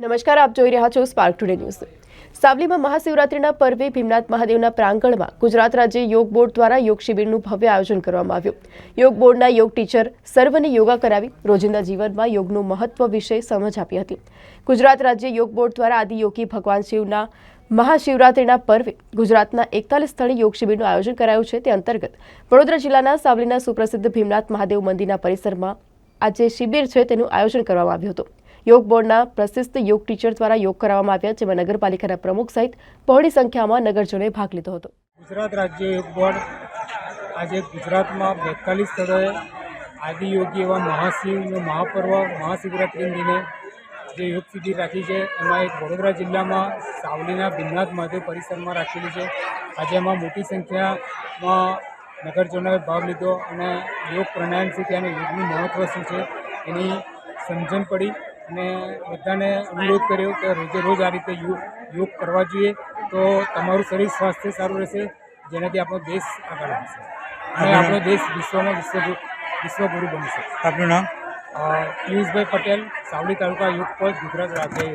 નમસ્કાર, આપ જોઈ રહ્યા છો સ્પાર્ક ટુડે ન્યૂઝ સાવલીમાં મહાશિવરાત્રિના પર્વે ભીમનાથ મહાદેવના પ્રાંગણમાં ગુજરાત રાજ્ય યોગ બોર્ડ દ્વારા યોગ શિબિરનું ભવ્ય આયોજન કરવામાં આવ્યું. યોગ બોર્ડના યોગ ટીચર સર્વને યોગા કરાવી રોજિંદા જીવનમાં યોગનું મહત્વ વિશે સમજ આપી હતી. ગુજરાત રાજ્ય યોગ બોર્ડ દ્વારા આદિયોગી ભગવાન શિવના મહાશિવરાત્રિના પર્વે ગુજરાતના એકતાલીસ સ્થળે યોગ શિબિરનું આયોજન કરાયું છે. તે અંતર્ગત વડોદરા જિલ્લાના સાવલીના સુપ્રસિદ્ધ ભીમનાથ મહાદેવ મંદિરના પરિસરમાં આ જે શિબિર છે. તેનું આયોજન કરવામાં આવ્યું હતું. યોગ બોર્ડના પ્રશિસ્ત યોગ ટીચર દ્વારા યોગ કરાવવામાં આવ્યા, જેમાં નગરપાલિકાના પ્રમુખ સહિત બહોળી સંખ્યામાં નગરજનોએ ભાગ લીધો હતો. ગુજરાત રાજ્ય યોગ બોર્ડ આજે ગુજરાતમાં બેતાલીસ સ્થળોએ આદિયોગી એવા મહાશિવનો મહાપર્વ મહાશિવરાત્રિ દિને જે યોગ શિબિર રાખી છે, એમાં એક વડોદરા જિલ્લામાં સાવલીના ભીમનાથ મહાદેવ પરિસરમાં રાખેલી છે. આજે એમાં મોટી સંખ્યામાં નગરજનોએ ભાગ લીધો અને યોગ પ્રાણાયામ શીખ્યા અને યોગનું મહત્ત્વ શું છે એની સમજણ પડી. અને બધાને અનુરોધ કર્યો કે રોજે રોજ આ રીતે યોગ યોગ કરવા જોઈએ. તો તમારું શરીર સ્વાસ્થ્ય સારું રહેશે જેનાથી આપણો દેશ આગળ આવશે. અને આપણો દેશ વિશ્વમાં વિશ્વ વિશ્વગુરુ બની શકશે આપનું નામ? પિયુષભાઈ પટેલ સાવલી તાલુકા યોગ કોચ ગુજરાત રાજ્ય.